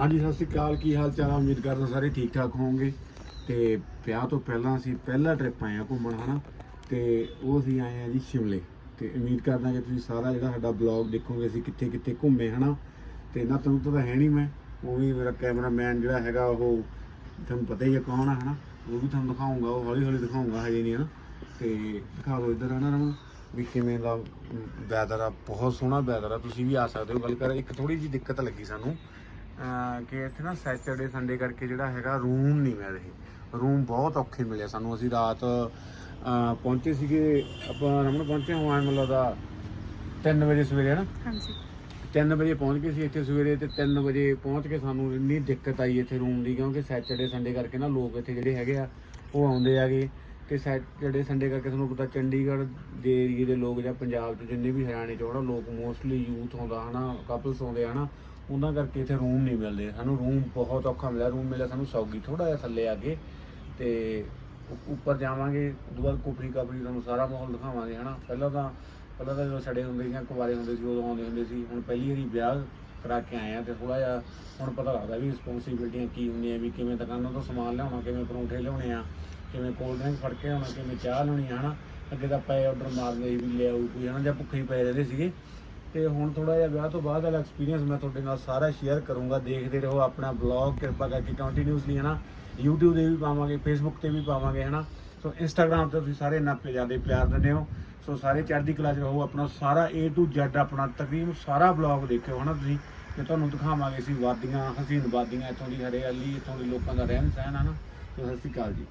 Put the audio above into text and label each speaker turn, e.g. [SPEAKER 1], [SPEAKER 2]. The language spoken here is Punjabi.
[SPEAKER 1] ਹਾਂਜੀ, ਸਤਿ ਸ਼੍ਰੀ ਅਕਾਲ। ਕੀ ਹਾਲ ਚਾਲ ਆ? ਉਮੀਦ ਕਰਦਾ ਸਾਰੇ ਠੀਕ ਠਾਕ ਹੋਵੋਗੇ। ਤੇ ਵਿਆਹ ਤੋਂ ਪਹਿਲਾਂ ਅਸੀਂ ਪਹਿਲਾ ਟ੍ਰਿਪ ਆਏ ਆ ਘੁੰਮਣ, ਹਨਾ? ਤੇ ਉਹ ਅਸੀਂ ਆਏ ਆ ਜੀ ਸ਼ਿਮਲੇ। ਤੇ ਉਮੀਦ ਕਰਦਾ ਕਿ ਤੁਸੀਂ ਸਾਰਾ ਜਿਹੜਾ ਸਾਡਾ ਬਲੌਗ ਦੇਖੋਗੇ, ਅਸੀਂ ਕਿੱਥੇ ਕਿੱਥੇ ਘੁੰਮੇ, ਹਨਾ? ਤੇ ਨਾ ਤੁਹਾਨੂੰ ਤਾਂ ਹੈ ਨਹੀਂ ਮੈਂ, ਉਹ ਵੀ ਮੇਰਾ ਕੈਮਰਾਮੈਨ ਜਿਹੜਾ ਹੈਗਾ, ਉਹ ਤੁਹਾਨੂੰ ਪਤਾ ਹੀ ਹੈ ਕੌਣ ਆ, ਹਨਾ? ਉਹ ਵੀ ਤੁਹਾਨੂੰ ਦਿਖਾਉਂਗਾ ਉਹ ਹੌਲੀ ਹੌਲੀ ਦਿਖਾਉਂਗਾ ਹਜੇ ਨਹੀਂ ਹਨਾ? ਤੇ ਦਿਖਾ ਲਓ ਇੱਧਰ, ਹਨਾ ਰਮਨ? ਵੀ ਕਿਵੇਂ ਦਾ ਵੈਦਰ ਆ। ਬਹੁਤ ਸੋਹਣਾ ਵੈਦਰ ਆ। ਤੁਸੀਂ ਵੀ ਆ ਸਕਦੇ ਹੋ, ਗੱਲ ਕਰ, ਇੱਕ ਥੋੜੀ ਜਿਹੀ ਦਿੱਕਤ ਲੱਗੀ ਸਾਨੂੰ। ਕਿ ਇੱਥੇ ਨਾ ਸੈਟਰਡੇ ਸੰਡੇ ਕਰਕੇ ਜਿਹੜਾ ਹੈਗਾ ਰੂਮ ਨਹੀਂ ਮਿਲ ਰਹੇ। ਰੂਮ ਬਹੁਤ ਔਖੇ ਮਿਲੇ ਸਾਨੂੰ। ਅਸੀਂ ਰਾਤ ਪਹੁੰਚੇ ਸੀਗੇ। ਆਪਾਂ ਰਮਨ ਪਹੁੰਚੇ ਹੋਏ ਮਤਲਬ ਦਾ 3 ਵਜੇ ਸਵੇਰੇ ਨਾ?
[SPEAKER 2] ਹਾਂਜੀ।
[SPEAKER 1] 3 ਵਜੇ ਪਹੁੰਚ ਗਏ ਸੀ ਇੱਥੇ ਸਵੇਰੇ ਤੇ 3 ਵਜੇ ਪਹੁੰਚ ਕੇ ਸਾਨੂੰ ਇੰਨੀ ਦਿੱਕਤ ਆਈ ਇੱਥੇ ਰੂਮ ਦੀ ਕਿਉਂਕਿ ਸੈਟਰਡੇ ਸੰਡੇ ਕਰਕੇ ਨਾ ਲੋਕ ਇੱਥੇ ਜਿਹੜੇ ਹੈਗੇ ਆ ਉਹ ਆਉਂਦੇ ਆਗੇ ਤੇ ਸੈਟਰਡੇ ਸੰਡੇ ਕਰਕੇ ਤੁਹਾਨੂੰ ਪਤਾ ਚੰਡੀਗੜ੍ਹ ਦੇ ਏਰੀਏ ਦੇ ਲੋਕ ਜਾਂ ਪੰਜਾਬ 'ਚ ਜਿੰਨੇ ਵੀ ਹਰਿਆਣੇ 'ਚ ਹੋਣਾ ਲੋਕ ਮੋਸਟਲੀ ਯੂਥ ਆਉਂਦਾ ਹਨਾ ਕਪਲਸ ਆਉਂਦੇ ਹਨਾ। ਉਹਨਾਂ ਕਰਕੇ ਇੱਥੇ ਰੂਮ ਨਹੀਂ ਮਿਲਦੇ। ਸਾਨੂੰ ਰੂਮ ਬਹੁਤ ਔਖਾ ਮਿਲਿਆ। ਰੂਮ ਮਿਲਿਆ ਸਾਨੂੰ ਸੌਗੀ ਥੋੜਾ ਜਿਹਾ ਥੱਲੇ ਆ ਕੇ ਤੇ ਉੱਪਰ ਜਾਵਾਂਗੇ, ਉਦੋਂ ਬਾਅਦ ਕੁਫਰੀ ਕਾਫਰੀ ਤੁਹਾਨੂੰ ਸਾਰਾ ਮਾਹੌਲ ਦਿਖਾਵਾਂਗੇ, ਹਨਾ? ਪਹਿਲਾਂ ਤਾਂ ਪਹਿਲਾਂ ਤਾਂ ਜਦੋਂ ਛੜੇ ਹੁੰਦੇ ਜਾਂ ਕੁਵਾਰੇ ਹੁੰਦੇ ਸੀ, ਉਦੋਂ ਆਉਂਦੇ ਹੁੰਦੇ ਸੀ। ਹੁਣ ਪਹਿਲੀ ਵਾਰੀ ਵਿਆਹ ਕਰਾ ਕੇ ਆਏ ਆ ਤੇ ਥੋੜਾ ਜਿਹਾ ਹੁਣ ਪਤਾ ਲੱਗਦਾ ਵੀ ਰਿਸਪੌਂਸਿਬਿਲਟੀਆਂ ਕੀ ਹੁੰਦੀਆਂ, ਵੀ ਕਿਵੇਂ ਦੁਕਾਨਾਂ ਤੋਂ ਸਮਾਨ ਲਿਆਉਣਾ, ਕਿਵੇਂ ਪਰੌਂਠੇ ਲਿਆਉਣੇ ਆ, ਕਿਵੇਂ ਕੋਲਡ ਡਰਿੰਕ ਫੜ ਕੇ ਆਉਣਾ, ਕਿਵੇਂ ਚਾਹ ਲਿਆਉਣੀ ਆ, ਹਨਾ? ਅੱਗੇ ਤਾਂ ਪਏ ਆਰਡਰ ਮਾਰਦੇ ਸੀ ਵੀ ਲਿਆਓ, ਕੋਈ, ਹਨਾ? ਜਾਂ ਭੁੱਖੇ ਹੀ ਪਏ ਰਹਿੰਦੇ ਸੀਗੇ। ਤੇ ਹੁਣ ਥੋੜਾ ਜਿਹਾ ਵਿਆਹ ਤੋਂ ਬਾਅਦ ਵਾਲਾ ਐਕਸਪੀਰੀਅੰਸ ਮੈਂ ਤੁਹਾਡੇ ਨਾਲ ਸਾਰਾ ਸ਼ੇਅਰ ਕਰੂੰਗਾ। ਦੇਖਦੇ ਰਹੋ ਆਪਣਾ ਬਲੌਗ ਕਿਰਪਾ ਕਰਕੇ ਕੰਟੀਨਿਊਸਲੀ ਹਨਾ? YouTube ਤੇ ਵੀ ਪਾਵਾਂਗੇ, Facebook ਤੇ ਵੀ ਪਾਵਾਂਗੇ, ਹਨਾ? ਸੋ Instagram ਤੇ ਤੁਸੀਂ ਸਾਰੇ ਇੰਨਾ ਜ਼ਿਆਦਾ ਪਿਆਰ ਦਿੰਦੇ ਹੋ। ਸੋ ਸਾਰੇ ਚੜ੍ਹਦੀ ਕਲਾ 'ਚ ਰਹੋ, ਆਪਣਾ ਸਾਰਾ A to Z, ਆਪਣਾ ਤਕਰੀਬਨ ਸਾਰਾ ਬਲੌਗ ਦੇਖਿਓ, ਹਨਾ ਤੁਸੀਂ? ਤੇ ਤੁਹਾਨੂੰ ਦਿਖਾਵਾਂਗੇ ਅਸੀਂ ਵਾਦੀਆਂ, ਹਸੀਨ ਵਾਦੀਆਂ, ਇੱਥੋਂ ਦੀ ਹਰਿਆਲੀ, ਇੱਥੋਂ ਦੇ ਲੋਕਾਂ ਦਾ ਰਹਿਣ ਸਹਿਣ ਹਨਾ? ਸੋ ਸਤਿ ਸ਼੍ਰੀ ਅਕਾਲ ਜੀ।